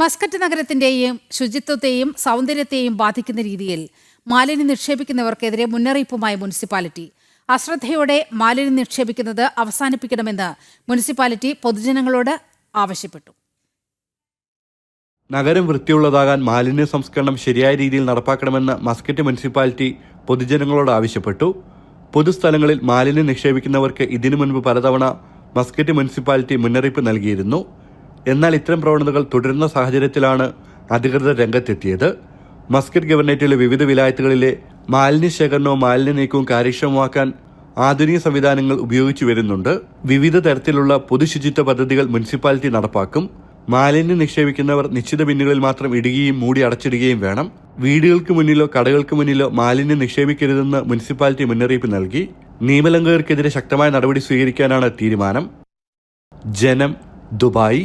Muscat നഗരത്തിന്റെയും ശുചിത്വത്തെയും സൗന്ദര്യത്തെയും ബാധിക്കുന്ന രീതിയിൽ മാലിന്യം നിക്ഷേപിക്കുന്നവർക്കെതിരെ മുന്നറിയിപ്പുമായി മുനിസിപ്പാലിറ്റി. അശ്രദ്ധയോടെ മാലിന്യം നിക്ഷേപിക്കുന്നത് അവസാനിപ്പിക്കണമെന്ന് മുനിസിപ്പാലിറ്റി പൊതുജനങ്ങളോട് ആവശ്യപ്പെട്ടു. നഗരം വൃത്തിയുള്ളതാകാൻ മാലിന്യ സംസ്കരണം ശരിയായ രീതിയിൽ നടപ്പാക്കണമെന്ന് മസ്കറ്റ് മുനിസിപ്പാലിറ്റി പൊതുജനങ്ങളോട് ആവശ്യപ്പെട്ടു. പൊതുസ്ഥലങ്ങളിൽ മാലിന്യം നിക്ഷേപിക്കുന്നവർക്ക് ഇതിനു മുൻപ് പലതവണ മസ്കറ്റ് മുനിസിപ്പാലിറ്റി മുന്നറിയിപ്പ് നൽകിയിരുന്നു. എന്നാൽ ഇത്തരം പ്രവണതകൾ തുടരുന്ന സാഹചര്യത്തിലാണ് അധികൃതർ രംഗത്തെത്തിയത്. മസ്കറ്റ് ഗവർണേറ്റിലെ വിവിധ വിലായത്തുകളിലെ മാലിന്യ ശേഖരണവും മാലിന്യ നീക്കവും കാര്യക്ഷമമാക്കാൻ ആധുനിക സംവിധാനങ്ങൾ ഉപയോഗിച്ചു വരുന്നുണ്ട്. വിവിധ തരത്തിലുള്ള പൊതുശുചിത്വ പദ്ധതികൾ മുനിസിപ്പാലിറ്റി നടപ്പാക്കും. മാലിന്യം നിക്ഷേപിക്കുന്നവർ നിശ്ചിത ബിന്നുകളിൽ മാത്രം ഇടുകയും മൂടി അടച്ചിടുകയും വേണം. വീടുകൾക്ക് മുന്നിലോ കടകൾക്ക് മുന്നിലോ മാലിന്യം നിക്ഷേപിക്കരുതെന്ന് മുനിസിപ്പാലിറ്റി മുന്നറിയിപ്പ് നൽകി. നിയമലംഘകർക്കെതിരെ ശക്തമായ നടപടി സ്വീകരിക്കാനാണ് തീരുമാനം. ജനം ദുബായ്.